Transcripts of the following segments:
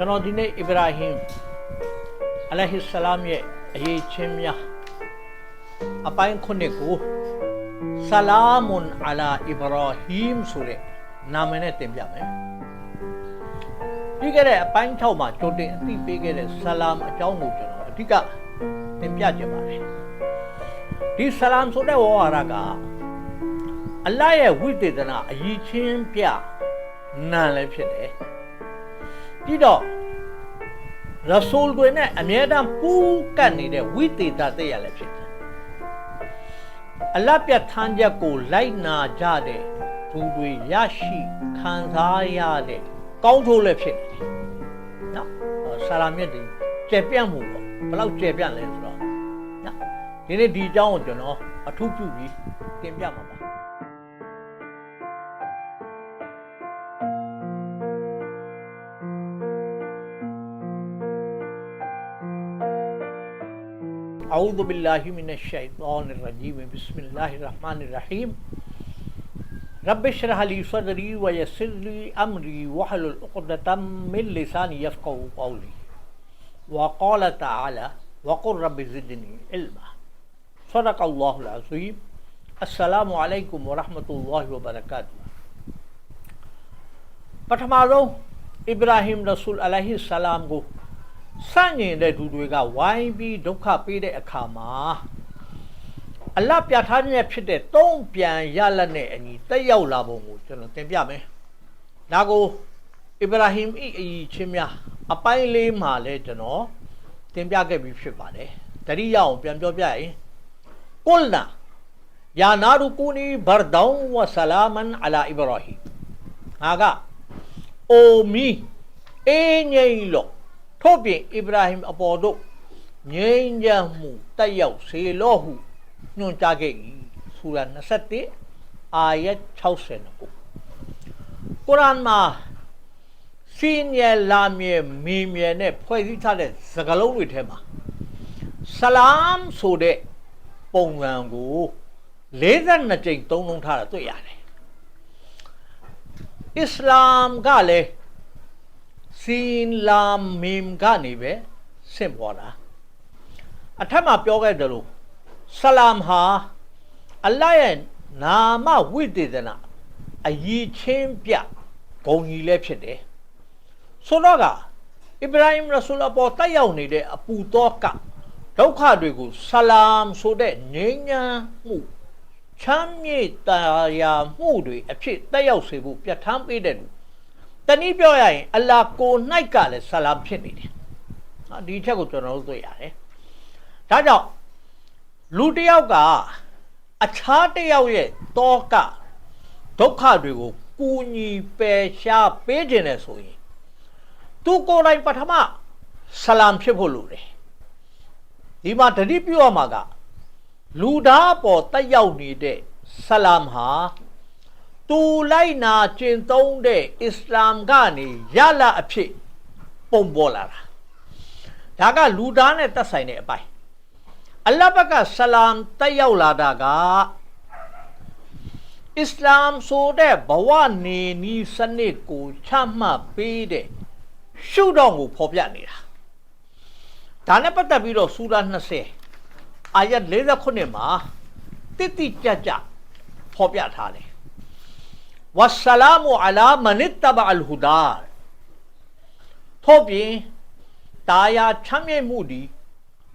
ကျွန်တော်ဒီနေ့အစ္စရာဟင်အလိုင်ဟစ်ဆလာမ်ရဲ့အရေးချင်းများအပိုင်းခုနှစ်ကိုဆလာမွန်အလာအစ္စရာဟင်ဆိုတဲ့နာမည်နဲ့တင်ပြမယ်ပြီးခဲ့တဲ့အပိုင်း6မှာကြိုတင်အသိပေးခဲ့တဲ့ဆလာမ်အကြောင်းကိုကျွန်တော်အဓိကတင်ပြကြပါတယ်ဒီဆလာမ်ဆိုတဲ့ဝါရကအလ္လာဟ်ရဲ့ဝိသေသနာအရေးချင်းပြနာလည်းဖြစ်တယ် ပြီးတော့ရဆူလ်တွေနဲ့အမြဲတမ်းပူးကပ်နေတဲ့ဝိသေသတဲ့ရလည်းဖြစ်တယ်အလ္လာဟ်ပြဋ္ဌာန်းချက်ကိုလိုက်နာကြတဲ့သူတွေရရှိခံစားရတဲ့ကောင်းကျိုးလည်းဖြစ်နေတယ်နော်ဆာလာမြတ်ဒီကျေပြန့်မှုပေါ့ဘယ်လောက်ကျေပြန့်လဲဆိုတော့နော်ဒီနေ့ဒီအကြောင်းကိုကျွန်တော်အထူးပြုပြီးတင်ပြမှာပါ أعوذ بالله من الشيطان الرجيم بسم الله الرحمن الرحيم رب اشرح لي صدري ويسر لي أمري واحلل عقدة من لساني يفقهوا قولي وقال تعالى وقل رب زدني علما صدق الله العظيم السلام عليكم ورحمة الله وبركاته ပထမဆုံးအစ္စရာဟင်ရဆူလ်အလိုင်ဟိဆလာမ်ကို စန့်ကျင်တဲ့သူတွေကဝိုင်းပြီးဒုက္ခပေးတဲ့အခါမှာအလတ်ပြဋ္ဌာန်းချက်ဖြစ်တဲ့သုံးပြန်ရလက်နဲ့အညီတက်ရောက်လာပုံကိုကျွန်တော်တင်ပြမယ်။ဒါကိုအစ္စရာဟင်ဤအီချင်းများအပိုင်းလေးမှာလဲကျွန်တော်တင်ပြခဲ့ပြီးဖြစ်ပါတယ်။တတိယအောင်ပြန်ပြောပြရင်ကုလနာယာနာရူကူနီဘာဒေါန်ဝဆလာမန်အလာအစ္စရာဟင်ငါကအိုမီအင်းငိမ့်လို့ ထို့ပြင်အစ္စရာဟင်အပေါ်သို့ငြိမ်းချမ်းမှုတက်ရောက်စေလော့ဟုညွှန်ကြားခဲ့၏ဆူရာ21အာယတ်69ကုရ်အာန်မှာစင်းရလာမြေမီမြေနဲ့ဖွဲ့စည်းထားတဲ့စကားလုံးတွေထဲမှာဆလာမ်ဆိုတဲ့ပုံစံကို42ကြိမ်သုံးလုံးထားတာတွေ့ရတယ်အစ္စလာမ်ကလည်း စင်လာမင်ကနေပဲဆင့်ပေါ်တာအထက်မှာပြောခဲ့တယ်လို့ဆလာမ်ဟာအလ္လာဟ်ရဲ့နာမဝိသေသနာအရေးချင်းပြဂုံကြီးလည်းဖြစ်တယ်ဆိုတော့ကအစ္စရာဟင်ရဆူလအပေါ်တက်ရောက်နေတဲ့အပူတော်ကဒုက္ခတွေကိုဆလာမ်ဆိုတဲ့ငြိမ်းချမ်းမှုချမ်းမြေ့တရားမှုတွေအဖြစ်တက်ရောက်စေဖို့ပြဋ္ဌာန်းပေးတဲ့လူ တနည်းပြောရရင် အလာကို၌ကလည်းဆလာမ်ဖြစ်နေတယ်။ဟာဒီချက်ကိုကျွန်တော်တို့တွေ့ရတယ်။ဒါကြောင့်လူတစ်ယောက်ကအခြားတစ်ယောက်ရဲ့တောကဒုက္ခတွေကိုကူညီပယ်ရှားပေးခြင်းနဲ့ဆိုရင်သူကိုယ်တိုင်ပထမဆလာမ်ဖြစ်ဖို့လိုတယ်။ဒီမှာတတိပြုရမှာကလူသားပေါ်တက်ရောက်နေတဲ့ဆလာမ်ဟာ သူလိုက်နာကျင့်သုံးတဲ့အစ္စလာမ်ကနေရလာအဖြစ်ပုံပေါ်လာတာဒါကလူသားနဲ့သက်ဆိုင်တဲ့အပိုင်းအလ္လာဟ်ဘက်ကဆလာမ်တက်ရောက်လာတာကအစ္စလာမ်ဆိုတဲ့ဘဝနေနီးစနစ်ကိုချမှတ်ပေးတဲ့ရှုတော့ကိုဖော်ပြနေတာဒါနဲ့ပတ်သက်ပြီးတော့ဆူရာ20အာယတ်49မှာတိတိကျကျဖော်ပြထားတယ် ဝဆလာမူအလာမနစ်တဘအလ်ဟူဒါထို့ပြင်တာယာချမ်းမြေ့မှုသည်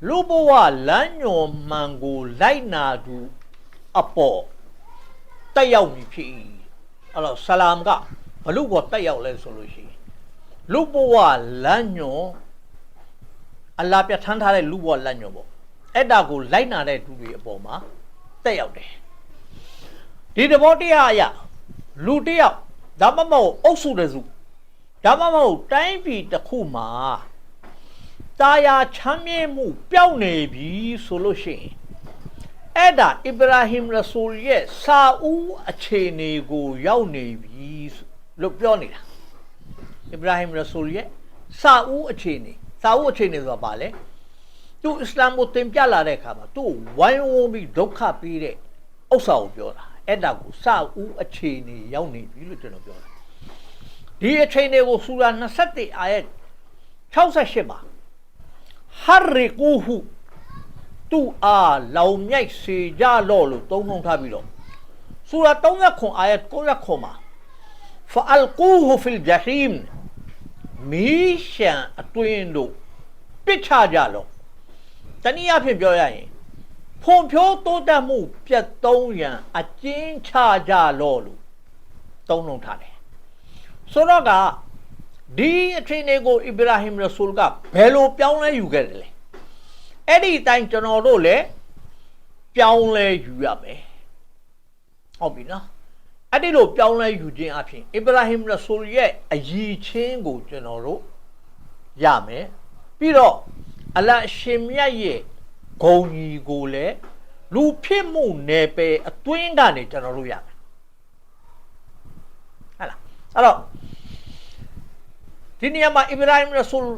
လူဘဝလမ်းညွန်မှန်ကိုလိုက်နာသူအပေါ်တက်ရောက်ပြီဖြစ်၏အဲ့တော့ဆလာမ်ကဘလူပေါ်တက်ရောက်လဲဆိုလို့ရှိရင်လူဘဝလမ်းညွန်အလာပြထမ်းထားတဲ့လူဘဝလမ်းညွန်ပေါ့အဲ့ဒါကိုလိုက်နာတဲ့သူတွေအပေါ်မှာတက်ရောက်တယ်ဒီသဘောတရားအရာ လူတယောက်ဒါမှမဟုတ်အုပ်စုတစုဒါမှမဟုတ်တိုင်းပြည်တစ်ခုမှာတာယာချမ်းမြေ့မှုပျောက်နေပြီဆိုလို့ရှိရင်အဲ့ဒါအစ္စရာဟင်ရဆူလ်ရဲ့စာဦးအခြေအနေကိုရောက်နေပြီလို့ပြောနေတာအစ္စရာဟင်ရဆူလ်ရဲ့စာဦးအခြေအနေစာဦးအခြေအနေဆိုတာဘာလဲသူအစ္စလာမ်ကိုသင်ပြလာတဲ့အခါမှာသူ့ဝိုင်းဝန်းပြီးဒုက္ခပေးတဲ့ဥစ္စာကိုပြောတာ အဲ့ဒါကိုစဦးအခြေအနေရောက်နေပြီလို့ကျွန်တော်ပြောတာဒီအခြေအနေကိုဆူရာ23အာရဲ့68မှာဟာရီကူဟုသူအားလောင်မြိုက်စေကြလော့လို့သုံးနှုန်းထားပြီးတော့ဆူရာ30ခွန်အာရဲ့90ခွန်မှာဖအလ်ကူဟုဖီလ်ဂျဟီမ်မီရှန်အတွင်းတို့ပစ်ချကြလော့တနည်းအားဖြင့်ပြောရရင် ဖွံ့ဖြိုးတိုးတက်မှုပြတ်သုံးရန်အကျဉ်းချကြလော့လို့သုံးနှုန်းထားတယ်ဆိုတော့ကဒီအထင်းတွေကိုအစ္စရာဟင်ရဆူလ်ကဘယ်လိုပြောင်းလဲယူခဲ့တယ်လဲအဲ့ဒီအတိုင်းကျွန်တော်တို့လည်းပြောင်းလဲယူရမယ်ဟုတ်ပြီနော်အဲ့ဒီလိုပြောင်းလဲယူခြင်းအပြင်အစ္စရာဟင်ရဆူလ်ရဲ့အယီချင်းကိုကျွန်တော်တို့ရမယ်ပြီးတော့အလတ်ရှင်မြတ်ရဲ့ ဂုံကြီးကိုလည်းလူဖြစ်မှုနယ်ပယ်အတွင်းကနေကျွန်တော်တို့ရမယ်ဟဲ့လားအဲ့တော့ဒီနေရာမှာအစ္စရာဟင်ရဆူလ်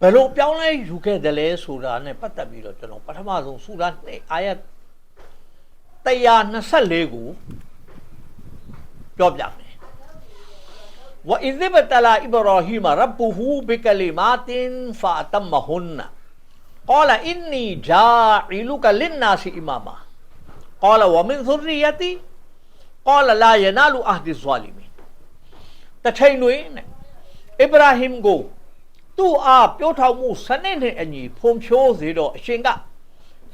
ဘယ်လိုပြောင်းလဲယူခဲ့တယ်လဲဆိုတာနဲ့ပတ်သက်ပြီးတော့ကျွန်တော်ပထမဆုံးဆူရာနဲ့အာယတ်124ကိုပြောပြမယ်ဝအစ်ဘတလာအစ္စရာဟီမရဘ်ဟူဘီကလီမာတင်ဖာတမဟွန် ကောလာအင်နီဂျာအီလူကလင်နာစီအီမာမာကောလာဝမင်သုရီယတီကောလာလာယနာလူအာဒီဇွာလီမီတထိန်တွင်အစ္စရာဟင်ကိုသူ့အားပြောထောက်မှုစနစ်နဲ့အညီဖွံ့ဖြိုးစေတော့အရှင်က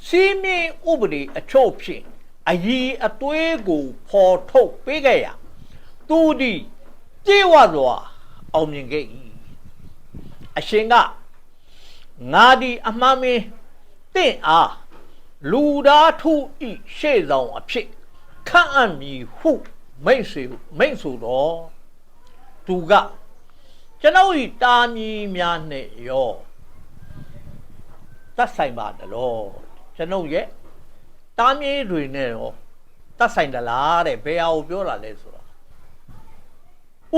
စီမင်းဥပဒေအချုပ်ဖြင့်အကြီးအသွေးကိုဖော်ထုတ်ပေးခဲ့ရာသူသည်ကြေဝစွာအောင်မြင်ခဲ့၏အရှင်က ငါဒီအမှန်မင်းတင့်အားလူသားထုဤရှေ့ဆောင်အဖြစ်ခန့်အပ်မည်ဟုမိတ်ဆွေမိတ်ဆိုတော့သူကကျွန်ုပ်ဤတာမီများနဲ့ရောသက်ဆိုင်ပါတလို့ကျွန်ုပ်ရဲ့တာမီတွေနဲ့ရောသက်ဆိုင်တလားတဲ့ဘယ်ဟာကိုပြောတာလဲဆိုတော့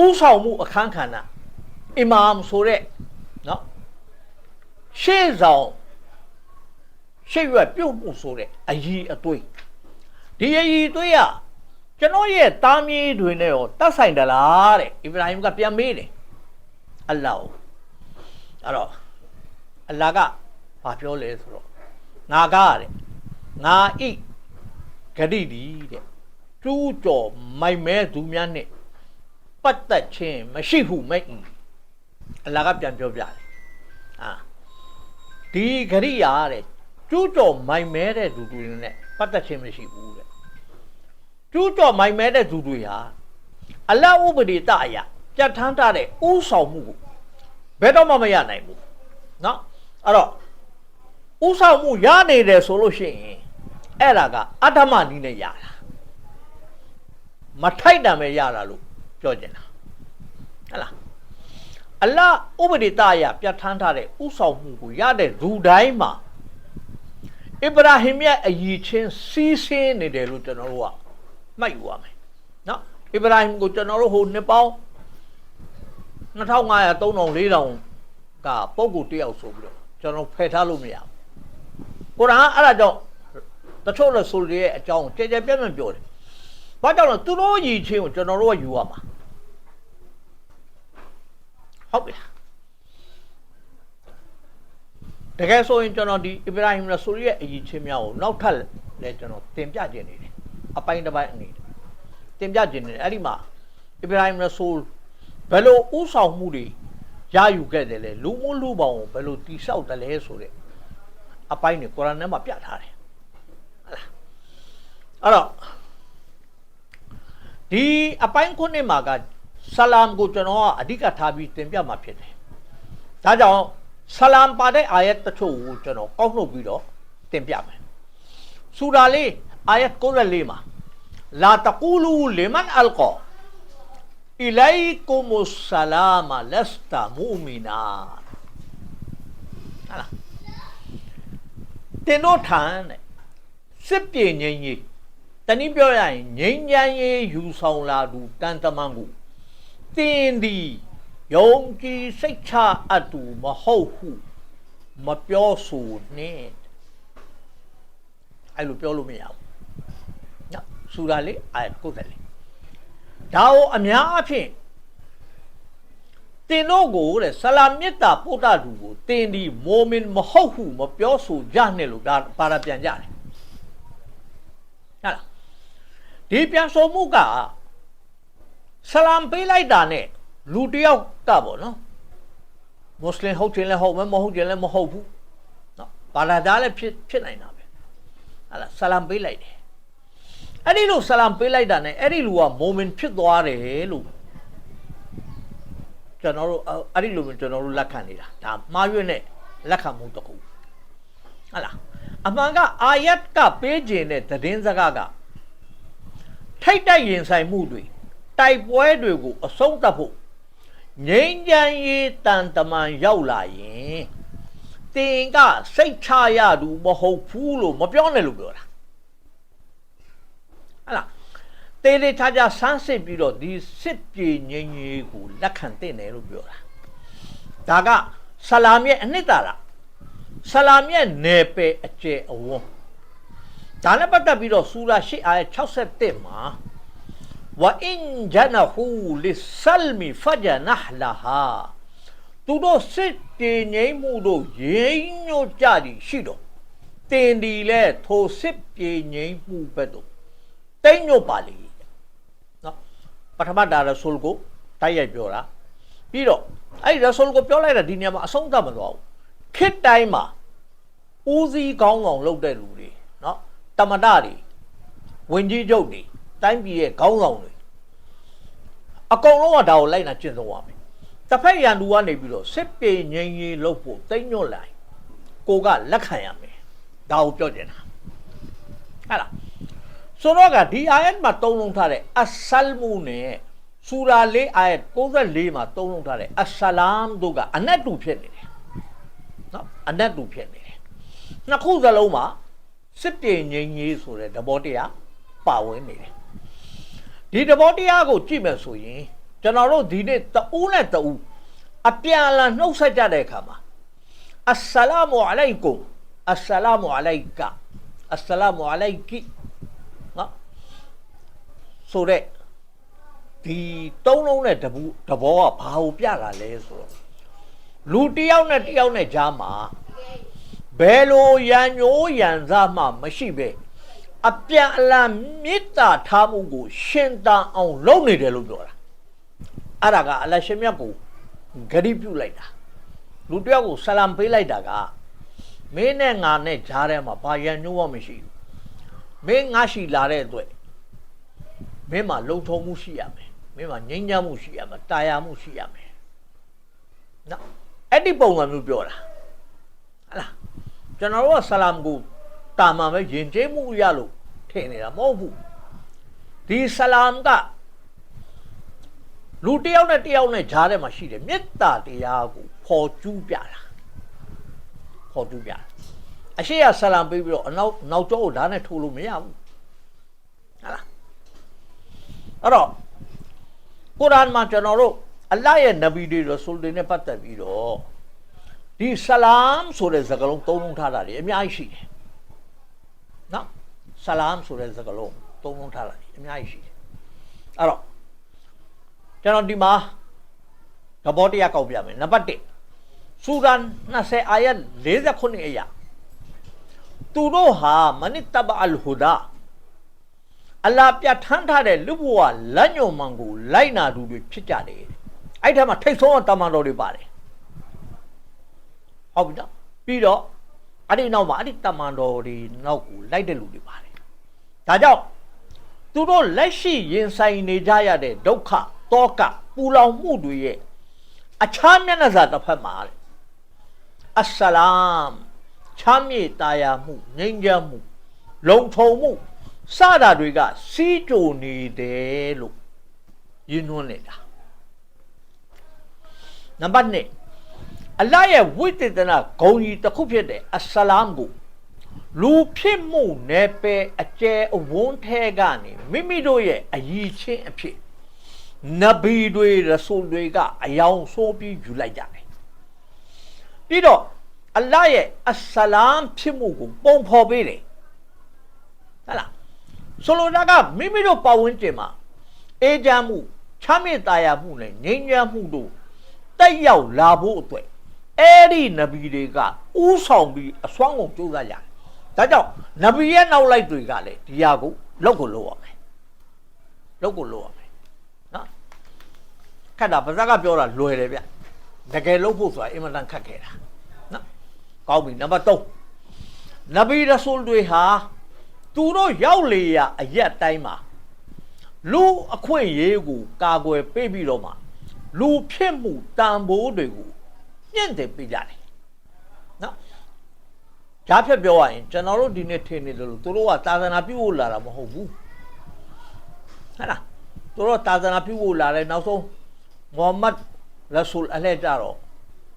ဥဆောင်မှုအခန်းခန္ဓာအီမာမ်ဆိုတဲ့နော် ရှေ့ဆောင်ရှေ့ရွက်ပြုတ်မှုဆိုတဲ့အကြီးအသွေးဒီအကြီးအသွေးကကျွန်တော်ရဲ့တာမီတွေနဲ့ရောသက်ဆိုင်တလားတဲ့အီဗရာဟင်ကပြန်မေးတယ်အလ္လာဟ်အဲ့တော့အလ္လာဟ်ကဘာပြောလဲဆိုတော့ငါကတဲ့ငါဤဂတိဒီတဲ့ကျူးကျော်မိုက်မဲသူများနဲ့ပတ်သက်ခြင်းမရှိဟုမဲ့ဤအလ္လာဟ်ကပြန်ပြောပြတယ်အာ ဒီဂရိယာတဲ့ကျူးကျော်မိုက်မဲတဲ့သူတွေနဲ့ပတ်သက်ခြင်းမရှိဘူးတဲ့ကျူးကျော်မိုက်မဲတဲ့သူတွေဟာအလ္လာဟ်ဥပဒေတအရာပြတ်ထန်းထားတဲ့ဥဆောင်မှုကိုဘယ်တော့မှမရနိုင်ဘူးเนาะအဲ့တော့ဥဆောင်မှုရနေတယ်ဆိုလို့ရှိရင်အဲ့ဒါကအတ္တမနီးနဲ့ရတာမထိုက်တံပဲရတာလို့ပြောချင်တာဟဲ့လား အလဥပဒေတအရပြဋ္ဌာန်းထားတဲ့ဥဆောင်မှုကိုရတဲ့လူတိုင်းမှာအစ္စရာဟိမ်ရဲ့အကြီးချင်းစီးဆင်းနေတယ်လို့ကျွန်တော်တို့ကမှတ်ယူရမယ်နော်အစ္စရာဟိမ်ကိုကျွန်တော်တို့ဟိုနှစ်ပေါင်း2500 3000 4000ကပုံကိုတယောက်ဆိုပြီးတော့ကျွန်တော်ဖယ်ထားလို့မရဘူးကုရ်အာန်အဲ့ဒါကြောင့်တချို့လို့ဆိုရတဲ့အကြောင်းကြဲကြဲပြန့်ပြန့်ပြောတယ်ဘာကြောင့်လဲသူတို့ကြီးချင်းကိုကျွန်တော်တို့ကယူရမှာ ဟုတ်ပြီလားတကယ်ဆိုရင်ကျွန်တော်ဒီအစ္စရာဟင်ရဆူလရဲ့အည်ချင်းများကိုနောက်ထပ်လည်းကျွန်တော်တင်ပြခြင်းနေတယ်အပိုင်းတစ်ပိုင်းအနေနဲ့တင်ပြခြင်းနေတယ်အဲ့ဒီမှာအစ္စရာဟင်ရဆူလဘယ်လိုဥဆောင်မှုတွေရယူခဲ့တယ်လဲလူမှုလူပေါင်းကိုဘယ်လိုတိဆောက်တယ်လဲဆိုတဲ့အပိုင်းတွေကုရ်အာန်ထဲမှာပြထားတယ်ဟုတ်လားအဲ့တော့ဒီအပိုင်းခုနှစ်မှာက ဆလာမ်ကိုကျွန်တော်ကအဓိကထားပြီးသင်ပြမှာဖြစ်တယ်ဒါကြောင့်ဆလာမ်ပါတဲ့အာယတ်တချို့ကိုကျွန်တော်ကောက်နှုတ်ပြီးတော့သင်ပြမယ်ဆူရာလေးအာယတ်94မှာလာတကူလူလီမန်အလ်ကောအီလိုင်ကုမုဆလာမလစတာမူမီနာဟာလားတင်တို့ထန်တဲ့စစ်ပြေငိမ့်ကြီးတနည်းပြောရရင်ငိမ့်ချမ်းရေးယူဆောင်လာသူတန်တမန်ကို တင်းသည်ယုံကြည်စိတ်ချအပ်သူမဟုတ်ဟုမပြောဆိုနဲ့အဲ့လိုပြောလို့မရဘူးညဆူရာလေးအဲ့ကိုယ်တယ်လေဒါကိုအများအဖြစ်တင်တို့ကိုတဲ့ဆလာမေတ္တာပို့တာသူကိုတင်ဒီမိုမင်မဟုတ်ဟုမပြောဆိုကြနဲ့လို့ဒါပါရပြန်ကြတယ်ဟုတ်လားဒီပြန်ဆိုမှုက ဆလမ်ပေးလိုက်တာနဲ့လူတယောက်ကပေါ့နော်မွတ်စလင်ဟုတ်တယ်လည်းဟုတ်မယ်မဟုတ်တယ်လည်းမဟုတ်ဘူးနော်ဘာသာသားလည်းဖြစ်ဖြစ်နိုင်တာပဲဟာလားဆလမ်ပေးလိုက်တယ်အဲ့ဒီလိုဆလမ်ပေးလိုက်တာနဲ့အဲ့ဒီလူကမိုမင်ဖြစ်သွားတယ်လို့ကျွန်တော်တို့အဲ့ဒီလိုမျိုးကျွန်တော်တို့လက်ခံနေတာဒါမှားရွံ့တဲ့လက်ခံမှုတစ်ခုဟာလားအမှန်ကအာယတ်ကပေးခြင်းတဲ့သတင်းစကားကထိတ်တိုက်ရင်ဆိုင်မှုတွေ တိုက်ပွဲတွေကိုအဆုံးသတ်ဖို့ငြိမ်းချမ်းရေးတန်တမန်ရောက်လာရင်တင်ကစိတ်ချရသူမဟုတ်ဘူးလို့မပြောနဲ့လို့ပြောတာဟလားတေးသေးချာချာဆန်းစစ်ပြီးတော့ဒီစစ်ပြေငြိမ်းရေးကိုလက်ခံတဲ့တယ်လို့ပြောတာဒါကဆလာမ်ရဲ့အနှစ်သာရဆလာမ်ရဲ့နယ်ပယ်အကျယ်အဝန်းဒါနဲ့ပတ်သက်ပြီးတော့စူရာ ဝအင်ဂျနဟူလစ်ဆလ်မီဖဂျနဟလာဟာသူတို့စစ်တင်ငိမ့်မှုတို့ရင်းညွတ်ကြသည်ရှိတော့တင်ဒီလဲထိုစစ်ပြေငိမ့်မှုဘက်တို့တိတ်ညွတ်ပါလေနော်ပထမဒါရဆိုလ်ကိုတိုက်ရိုက်ပြောတာပြီးတော့အဲ့ဒီရဆိုလ်ကိုပြောလိုက်တာဒီနေရာမှာအဆုံးသတ်မသွားဘူးခစ်တိုင်းမှာဦးစီးကောင်းဆောင်လုပ်တဲ့လူတွေနော်တမတတွေဝင်ကြီးချုပ်တွေ တိုင်းပြည်ရဲ့ခေါင်းဆောင်တွေအကုန်လုံးကဒါကိုလိုက်နာကျင့်သုံးရမယ်တစ်ဖက်ရန်သူကနေပြီးတော့စစ်ပေငြိမ်းရေးလုပ်ဖို့တိတ်ညွတ်လိုက်ကိုကလက်ခံရမယ်ဒါကိုပြောချင်တာဟဲ့လားဆိုတော့ကဒီအာယတ်မှာတုံးလုံးထားတဲ့အဆလ်မူနဲ့စူရာလေးအာယတ်64မှာတုံးလုံးထားတဲ့အဆလမ်တို့ကအနတ်တူဖြစ်နေတယ်နော်အနတ်တူဖြစ်နေတယ်နှစ်ခုစလုံးမှာစစ်ပြေငြိမ်းရေးဆိုတဲ့သဘောတရားပါဝင်နေတယ် ဒီသဘောတရားကိုကြည့်မယ်ဆိုရင်ကျွန်တော်တို့ဒီနေ့တူးနဲ့တူးအပြန်အလှန်နှုတ်ဆက်ကြတဲ့အခါမှာအစ္စလာမအလိုင်ကုမ်အစ္စလာမအလိုင်ကာအစ္စလာမအလိုင်ကီနော်ဆိုတဲ့ဒီသုံးလုံးနဲ့တဘူးတဘောကဘာကိုပြတာလဲဆိုတော့လူတယောက်နဲ့တယောက်နဲ့ကြားမှာဘယ်လိုရန်ညိုးရန်စားမှမရှိပဲ အပြန်အလှန်မေတ္တာထားမှုကို ရှင်တန်အောင် လုပ်နေတယ်လို့ပြောတာအဲ့ဒါကအလရှင်မြတ်ကိုဂရိပြုလိုက်တာလူတယောက်ကိုဆလမ်ပေးလိုက်တာကမင်းနဲ့ငါနဲ့ဂျားထဲမှာဘာရန်ညိုးမှမရှိဘူးမင်းငါရှိလာတဲ့အတွက်မင်းမှာလုံထုံမှုရှိရမယ်မင်းမှာငြိမ်းချမ်းမှုရှိရမယ်တာယာမှုရှိရမယ်နော်အဲ့ဒီပုံစံမျိုးပြောတာဟလားကျွန်တော်တို့ကဆလမ်ကို တာမှန်ပဲယဉ်ကျေးမှုရလို့ထင်နေတာမဟုတ်ဘူးဒီဆလမ်ကလူတယောက်နဲ့တယောက်နဲ့ဂျားထဲမှာရှိတယ်မေတ္တာတရားကိုဖော်ကျူးပြတာဖော်ကျူးပြတာအရှိရဆလမ်ပေးပြီးတော့အနောက်နောက်ကျောကိုဓာတ်နဲ့ထိုးလို့မရဘူးဟာလားအဲ့တော့ကုရ်အာန်မှာကျွန်တော်တို့အလ္လာဟ်ရဲ့နဗီတွေရဆူလ်တွေနဲ့ပတ်သက်ပြီးတော့ဒီဆလမ်ဆိုတဲ့စကားလုံးသုံးလုံးထားတာတွေအများကြီးရှိတယ် နော်ဆလမ်ဆိုတဲ့စကားလုံးသုံးလုံးထားတာတွေအများကြီးရှိတယ်အဲ့တော့ကျွန်တော်ဒီမှာသဘောတရားကောက်ပြမယ်နံပါတ်1စူရာ20အာယတ်49အရာသူတို့ဟာမနစ်တဘအလ်ဟူဒါအလာပြတ်ထမ်းထားတဲ့လူဘဝလက်ညှို့မှန်ကိုလိုက်နာသူတွေဖြစ်ကြတယ်အဲ့ထက်မှာထိတ်ဆုံးတမန်တော်တွေပါတယ်ဟုတ်ပြီနော်ပြီးတော့ အဲ့ဒီနောက်မှာအဲ့ဒီတမန်တော်တွေနောက်ကိုလိုက်တဲ့လူတွေပါတယ်ဒါကြောင့်သူတို့လက်ရှိရင်ဆိုင်နေကြရတဲ့ဒုက္ခတောကပူလောင်မှုတွေရဲ့အခြားမျက်နှာစာတစ်ဖက်မှာအစ္စလာမ်ချမ်းမြေ့တာယာမှုငြိမ်းချမ်းမှု လုံခြုံမှုစတာတွေကစီးကြိုနေတယ်လို့ယဉ်နှွန်းနေတာနံပါတ်1 အလ္လာဟ်ရဲ့ဝိသေသနာဂုဏ်ကြီးတစ်ခုဖြစ်တဲ့အစ္စလာမ်ကိုလူဖြစ်မှုနယ်ပယ်အကျယ်အဝန်းထဲကနေမိမိတို့ရဲ့အည်ချင်းအဖြစ်နဗီတွေရဆူလ်တွေကအယောင်ဆိုးပြီးယူလိုက်ကြတယ်ပြီးတော့အလ္လာဟ်ရဲ့အစ္စလာမ်ဖြစ်မှုကိုပုံဖော်ပေးတယ်ဟဲ့လားဆိုလိုတာကမိမိတို့ပတ်ဝန်းကျင်မှာအေးချမ်းမှုချမ်းမြေ့တာယာမှုနဲ့ငြိမ်းချမ်းမှုတို့တက်ရောက်လာဖို့အတွက် အဲ့ဒီနဗီတွေကဥဆောင်ပြီးအစွမ်းကုန်ကြိုးစားကြတယ်ဒါကြောင့်နဗီရဲ့နောက်လိုက်တွေကလည်းဒီဟာကိုလောက်ကိုလောက်ရမယ်လောက်ကိုလောက်ရမယ်နော်ခက်တာပါဇက်ကပြောတာလွယ်တယ်ဗျတကယ်လုပ်ဖို့ဆိုတာအင်မတန်ခက်ခဲ့တာနော်ကောင်းပြီနံပါတ်3နဗီရဆူလ်တွေဟာသူတို့ရောက်လေရာအရက်တိုင်းမှာလူအခွင့်အရေးကိုကာကွယ်ပေးပြီးတော့မှလူဖြစ်မှုတန်ဖိုးတွေကို မြင့်တင်ပေးကြတယ်နော်ဓာတ်ဖြတ်ပြောရရင်ကျွန်တော်တို့ဒီနေ့ထင်နေတယ်လို့သူတို့ကသာသနာပြုဖို့လာတာမဟုတ်ဘူးဟဲ့လားသူတို့သာသနာပြုဖို့လာတယ်နောက်ဆုံးမိုဟာမက်ရဆူလ်အလဲကြတော့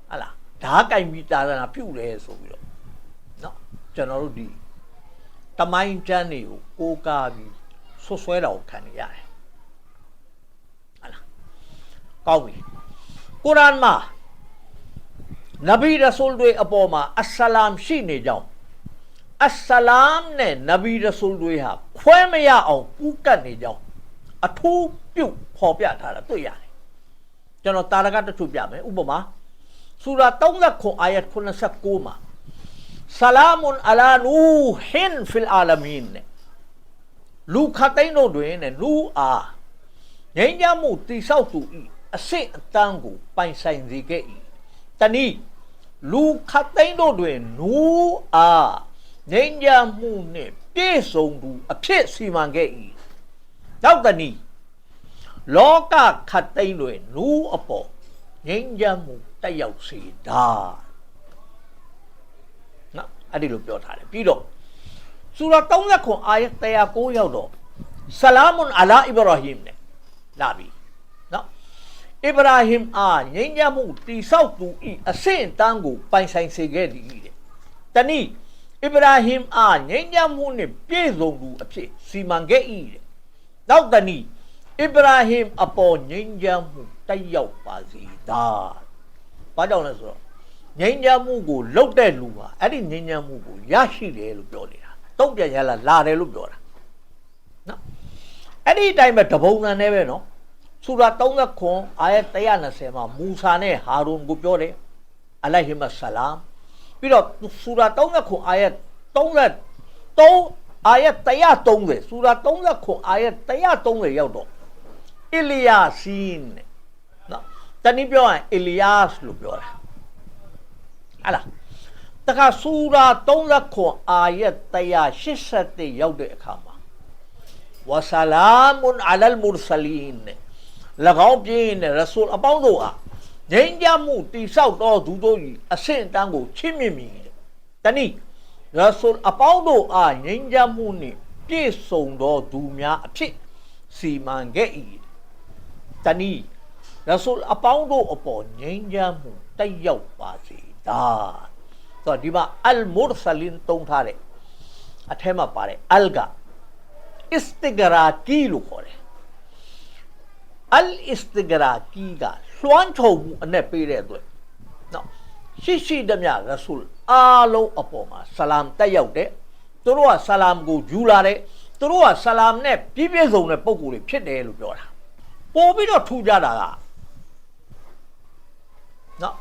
ဟဲ့လားဓာတ်ကင်ပြီးသာသနာပြုတယ်ဆိုပြီးတော့နော်ကျွန်တော်တို့ဒီတမိုင်းကျမ်းတွေကိုကိုးကားပြီးဆွဆွဲတာကိုခံနေရတယ်ဟဲ့လားကောင်းပြီကုရ်အာန်မှာ နဗီရဆူလ်တွေအပေါ်မှာအစ္စလာမ်ရှိနေကြောင်းအစ္စလာမ်နဲ့နဗီရဆူလ်တွေဟာခွဲမရအောင်ပူးကတ်နေကြောင်းအထူးပြုတ်ဖော်ပြထားတာတွေ့ရတယ်ကျွန်တော်တာရကတစ်ခုပြမယ်ဥပမာဆူရာ39အာယတ်89မှာဆလာမွန်အလာနူဟင်ဖီလ်အာလမင်နဲ့လူခတ်သိန်းတို့တွင်နဲ့လူအားငြိမ်းချမ်းမှုတိဆောက်သူဤအစစ်အတန်းကိုပိုင်ဆိုင်စေခဲ့၏တနည်း လူခတ်သိန်းတို့တွင်နူအားငြိမ်းချမ်းမှုနှင့်ပြည့်စုံသူအဖြစ်စီမံခဲ့၏နောက်တနည်းလောကခတ်သိန်းတွင်နူအပေါ်ငြိမ်းချမ်းမှုတက်ရောက်စေတာနော်အဲ့ဒီလိုပြောထားတယ်ပြီးတော့စူရာ39အာယတ်109ရောက်တော့ဆလာမွန်အလာအီဘရာဟိမ်နဲ့လာပြီနော် အီဘရာဟိမ်အားငြိမ်းချမ်းမှုတိဆောက်သူဤအဆင့်တန်းကို ပိုင်ဆိုင်စေခဲ့သည်တဲ့တနည်းအီဘရာဟိမ်အားငြိမ်းချမ်းမှုနှင့်ပြည့်စုံသူအဖြစ်စီမံခဲ့၏တဲ့နောက်တနည်းအစ္စရာဟင်အပေါ်ငြိမ်းချမ်းမှုတက်ရောက်ပါစေသာ။ဘာကြောင့်လဲဆိုတော့ငြိမ်းချမ်းမှုကိုလုတ်တဲ့လူဟာအဲ့ဒီငြိမ်းချမ်းမှုကိုရရှိတယ်လို့ပြောနေတာ။တုံ့ပြန်ရလာလာတယ်လို့ပြောတာ။နော်။အဲ့ဒီအတိုင်းပဲတပုံစံနဲ့ပဲနော်။ ဆူရာ39အာယတ်120မှာမူဆာနဲ့ဟာရွန်ကိုပြောတယ်။အလိုင်ဟီမဆလာမ်ပြီးတော့ဆူရာ39အာယတ်33အာယတ်130ဆူရာ39အာယတ်130ရောက်တော့အီလီယာစင်းတဲ့နော်တနည်းပြောရင်အီလီယာစ်လို့ပြောတာဟာလားတခါဆူရာ39အာယတ်187ရောက်တဲ့အခါမှာဝဆလာမွန်အလလ်မူရ်ဆလင်၎ င်းပြင်းတဲ့ရဆူလ်အပေါင်းတို့အားငြိမ်းချမ်းမှုတိဆောက်တော်သူတို့၏အဆင့်အတန်းကိုချစ်မြင့်မိတဲ့တနည်းရဆူလ်အပေါင်းတို့အားငြိမ်းချမ်းမှုနှင့်ပြည့်စုံသောသူများအဖြစ်စီမံခဲ့၏တနည်းရဆူလ်အပေါင်းတို့အပေါ်ငြိမ်းချမ်းမှုတက်ရောက်ပါစေတာဆိုတော့ဒီမှာအလ်မူရ်ဆလင်တုံးထားတဲ့အထက်မှာပါတယ်အလ်ကအစ္စတဂရာကီလို့ခေါ်တယ် အလ်အစ္စတဂရာကီကလွှမ်းခြုံမှုအနဲ့ပေးတဲ့အတွက်နော်ရှိရှိသမျှရဆူလ်အားလုံးအပေါ်မှာဆလာမ်တက်ရောက်တယ်သူတို့ကဆလာမ်ကိုယူလာတယ်သူတို့ကဆလာမ်နဲ့ပြည့်ပြည့်စုံတဲ့ပုံကိုယ်တွေဖြစ်တယ်လို့ပြောတာပို့ပြီးတော့ထူကြတာကနော်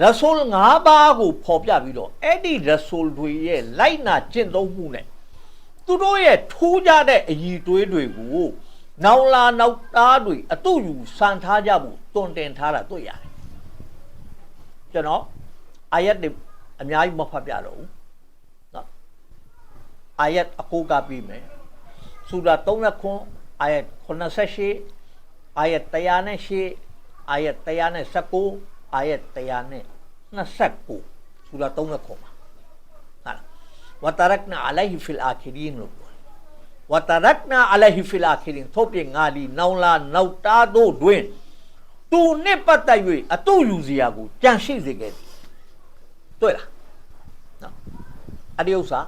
ရဆူလ်၅ပါးကိုဖော်ပြပြီးတော့အဲ့ဒီရဆူလ်တွေရဲ့လိုက်နာကျင့်သုံးမှုနဲ့သူတို့ရဲ့ထူးကြတဲ့အည်သွေးတွေကို နောင်လာနောက်သားတွေအတုယူစံထားကြဖို့တွင်တင်ထားတာတွေ့ရတယ်ကျွန်တော်အာယတ်တွေအများကြီးမဖတ်ပြတော့ဘူးနော်အာယတ်အကိုကပြီးမယ်ဆူရာ39အာယတ်88အာယတ်108အာယတ်119အာယတ်129ဆူရာ39မှာဟာဝတရကနာအလိုင်ဟီဖီလ်အာခီရီန်လို့ ဝတရကနာအလိုင်ဟီဖီလ်အာခီရင်ထို့ပြင်ငါလီနောင်လာနောက်တာတို့တွင်သူနှစ်ပတ်သက်၍အတူယူစရာကိုကြံရှိစေခဲ့သည်တွေ့လားနော်အဒီဥစ္စာ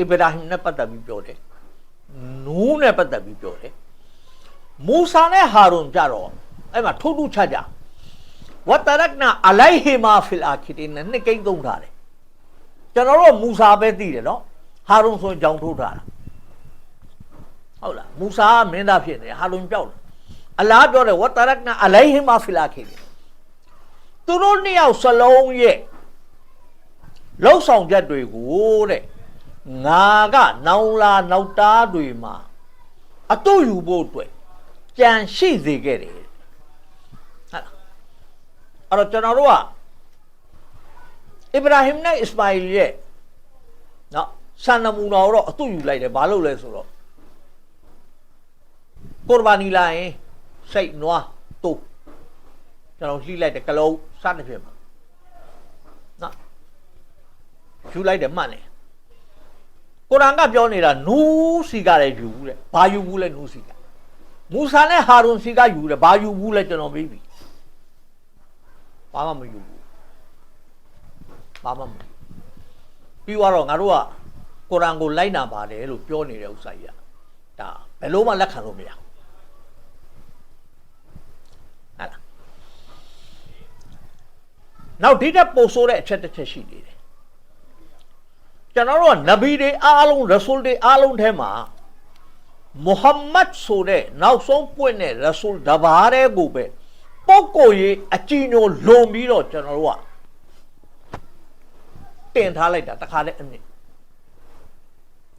အဗရာဟိမ်နဲ့ပတ်သက်ပြီးပြောတယ်နူးနဲ့ပတ်သက်ပြီးပြောတယ်မူဆာနဲ့ဟာရွန်ကြတော့အဲ့မှာထိုးထူးခြားကြဝတရကနာအလိုင်ဟီမာဖီလ်အာခီရင်နဲ့နှစ်ကိန်းသုံးထားတယ်ကျွန်တော်တို့မူဆာပဲသိတယ်နော်ဟာရွန်ဆိုရင်ကြောင်ထိုးထားတာ ဟုတ်လားမူဆာကမင်းသားဖြစ်နေဟာလုံပြောက်တယ်အလားပြောတယ်ဝတရကနာအလိုင်ဟီမာဖီလာခေတယ်သူတို့နှစ်ယောက်စလုံးရဲ့လှုပ်ဆောင်ချက်တွေကိုတဲ့ငါကနောင်လာနောက်တားတွေမှာအတူယူဖို့အတွက်ကြံရှိစေခဲ့တယ်ဟုတ်လားအဲ့တော့ကျွန်တော်တို့ကအစ္စရာဟင်နဲ့အစ္စမာအီလ်ရဲ့နော်ဆန်နမူနာကိုတော့အတူယူလိုက်တယ်ဘာလို့လဲဆိုတော့ ကုရ်ဘာနီလာရင်စိတ်နွားတူကျွန်တော်လှိလိုက်တဲ့ကလုံးစတဲ့ဖြစ်မှာနော်ယူလိုက်တယ်မှတ်တယ်ကုရ်အာန်ကပြောနေတာနူးစီကလည်းယူဘူးတဲ့ဘာယူဘူးလဲနူးစီကမူဆာနဲ့ဟာရွန်စီကယူတယ်ဘာယူဘူးလဲကျွန်တော်မေးပြီဘာမှမယူဘူးဘာမှမယူပြီးတော့ငါတို့ကကုရ်အာန်ကိုလိုက်နာပါတယ်လို့ပြောနေတဲ့ဥစ္စာကြီးကဒါဘယ်လို့မှလက်ခံလို့မရဘူးဟာလား နောက်ဒီတက်ပို့ဆိုတဲ့အချက်တစ်ချက်ရှိနေတယ်ကျွန်တော်တို့ကနဗီတွေအားလုံးရဆူလ်တွေအားလုံးထဲမှာမုဟမ္မဒ်ဆိုတဲ့နောက်ဆုံးပွင့်တဲ့ရဆူလ်တပါးတဲ့ကိုပဲပုဂ္ဂိုလ်ရေးအကြည်ညိုလွန်ပြီးတော့ကျွန်တော်တို့ကတင်ထားလိုက်တာတခါတည်းအမြင့်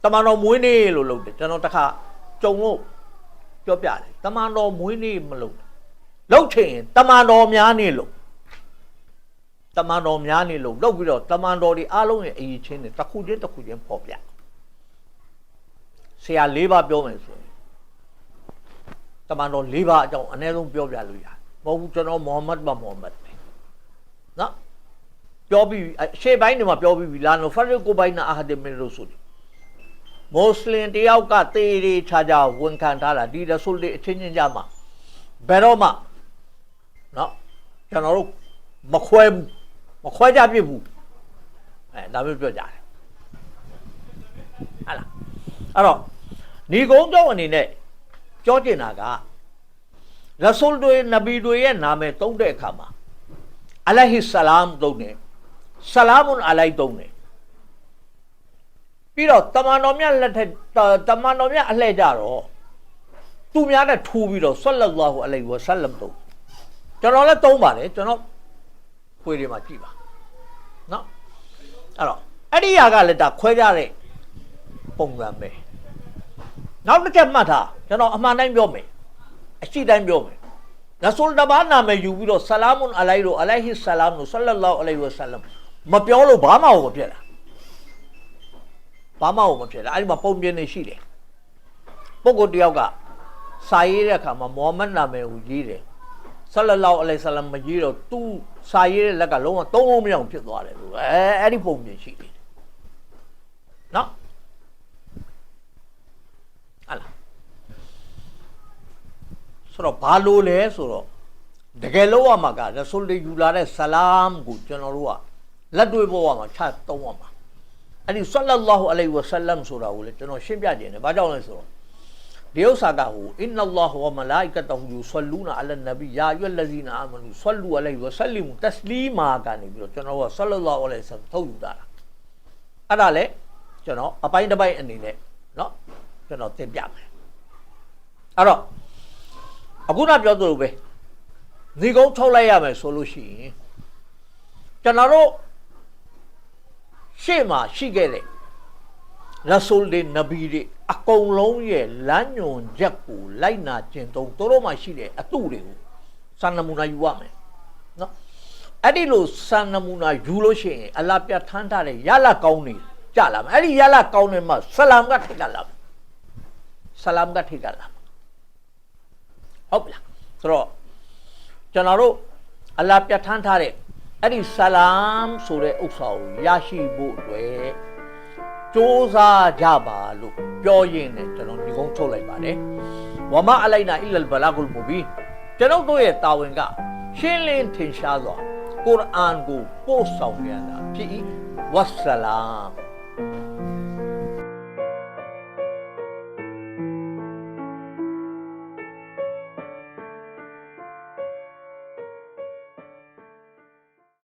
တမန်တော်မွေးနေ့လို့လုပ်တယ်ကျွန်တော်တခါကြုံလို့ပြောပြတယ်တမန်တော်မွေးနေ့မလုပ်ဘူးလုပ်ချင်ရင်တမန်တော်များနေလို့ တမန်တော်များနေလို့လုပ်ပြီးတော့တမန်တော်တွေအားလုံးရဲ့အရေးချင်းတွေတစ်ခုချင်းတစ်ခုချင်းပေါ်ပြဆရာ၄ပါးပြောမယ်ဆိုရင်တမန်တော်၄ပါးအကြောင်းအနည်းဆုံးပြောပြလို့ရတယ်မဟုတ်ဘူးကျွန်တော်မိုဟမ္မဒ်ပါမိုဟမ္မဒ်ပဲနော်ပြောပြီးအရှေ့ပိုင်းတွေမှာပြောပြီးပြီလာနိုဖာရီကိုဘိုင်နာအာဟဒမင်ရဆူလ်မွတ်စလင်တယောက်ကတေးသေးချာချာဝန်ခံထားတာဒီရဆူလ်တွေအချင်းချင်းကြမှာဘယ်တော့မှနော်ကျွန်တော်တို့မခွဲဘူး မခွဲကြပြစ်ဘူးအဲဒါမျိုးပြောကြတယ်ဟာလားအဲ့တော့ညီကုန်းကျောင်းအနေနဲ့ပြောကျင်တာကရဆူလ်တွေနဗီတွေရဲ့နာမည်သုံးတဲ့အခါမှာအလဟီဆလာမ်သုံးတယ်ဆလာမွန်အလိုက်သုံးတယ်ပြီးတော့တမန်တော်မြတ်လက်ထက်တမန်တော်မြတ်အလှည့်ကြတော့သူများနဲ့ထူပြီးတော့ဆလ္လာလာဟူအလိုင်ဝဆလမ်သုံးကျွန်တော်လည်းသုံးပါတယ်ကျွန်တော် ခွေတွေမှာကြည့်ပါနော်အဲ့တော့အဲ့ဒီຢာကလည်းဒါခွဲကြတဲ့ပုံစံပဲနောက်တစ်ချက်မှတ်ထားကျွန်တော်အမှန်တိုင်းပြောမယ်အရှိတိုင်းပြောမယ်ရဆူလ်တဘာနာမည်ယူပြီးတော့ဆလာမွန်အလိုင်တို့အလိုင်ဟီဆလာမ်တို့ဆလ္လာလာဟူအလိုင်ဝဆလမ်မပြောလို့ဘာမှမဖြစ်လားဘာမှမဖြစ်လားအဲ့ဒီမှာပုံပြင်းနေရှိတယ်ပုဂ္ဂိုလ်တယောက်ကစာရေးတဲ့အခါမှာမိုဟာမက်နာမည်ကိုရေးတယ် ဆလလောအလိုင်ဆလမ်မရေးတော့သူစာရေးတဲ့လက်ကလုံးဝသုံးလုံးမရအောင်ဖြစ်သွားတယ်လို့အဲအဲ့ဒီပုံပြင်ရှိတယ်နော်ဟာလားဆိုတော့ဘာလို့လဲဆိုတော့တကယ်လို့ရမှာကရဆူလ်တွေယူလာတဲ့ဆလာမ်ကိုကျွန်တော်တို့ကလက်တွေ့ပေါ်ရမှာချသုံးရမှာအဲ့ဒီဆလလောဟူအလိုင်ဝဆလမ်ဆိုတာကိုလေကျွန်တော်ရှင်းပြခြင်းတယ်ဘာကြောင့်လဲဆိုတော့ ဒီဥစ္စာကဟိုအင်နလာဟ်ဝမလာအီကတဟူယူဆလူနာအလန်နဘီယာယွလဇီနာအာမနူဆလူအလိုင်ဝဆလီမူတစလီမာကနေပြီးတော့ကျွန်တော်ကဆလလောအလိုင်ဆမ်ထုတ်ယူတာအဲ့ဒါလေကျွန်တော်အပိုင်းတစ်ပိုင်းအနေနဲ့เนาะကျွန်တော်သင်ပြမယ်အဲ့တော့အခုနပြောသလိုပဲညီကုန်းထုတ်လိုက်ရမယ်ဆိုလို့ရှိရင်ကျွန်တော်တို့ရှေ့မှာရှိခဲ့တဲ့ ရဆူလ်တွေနဗီတွေအကုန်လုံးရဲ့လမ်းညွန်ချက်ကိုလိုက်နာကျင့်သုံးတို့တို့မှရှိတဲ့အတုတွေကိုစံနမူနာယူရမယ်နော်အဲ့ဒီလိုစံနမူနာယူလို့ရှိရင်အလားပြတ်ထမ်းထားတဲ့ရလကောင်းနေကြလာမယ်အဲ့ဒီရလကောင်းနေမှဆလမ်ကထိတ်ကလာမယ်ဆလမ်ကထိတ်ကလာဟုတ်ပြီလားဆိုတော့ကျွန်တော်တို့အလားပြတ်ထမ်းထားတဲ့အဲ့ဒီဆလမ်ဆိုတဲ့ဥစ္စာကိုရရှိဖို့အတွက် စူးစမ်းကြပါလို့ပြောရင်းနဲ့ကျွန်တော်ဒီကုန်းထုတ်လိုက်ပါတယ်ဝမအလိုက်နာအီလလ်ဘလာဂုလ်မူဘီကျွန်တော်တို့ရဲ့တာဝန်ကရှင်းလင်းထင်ရှားစွာကုရ်အာန်ကိုပို့ဆောင်ရတာဖြစ်၏ဝဆလာမ်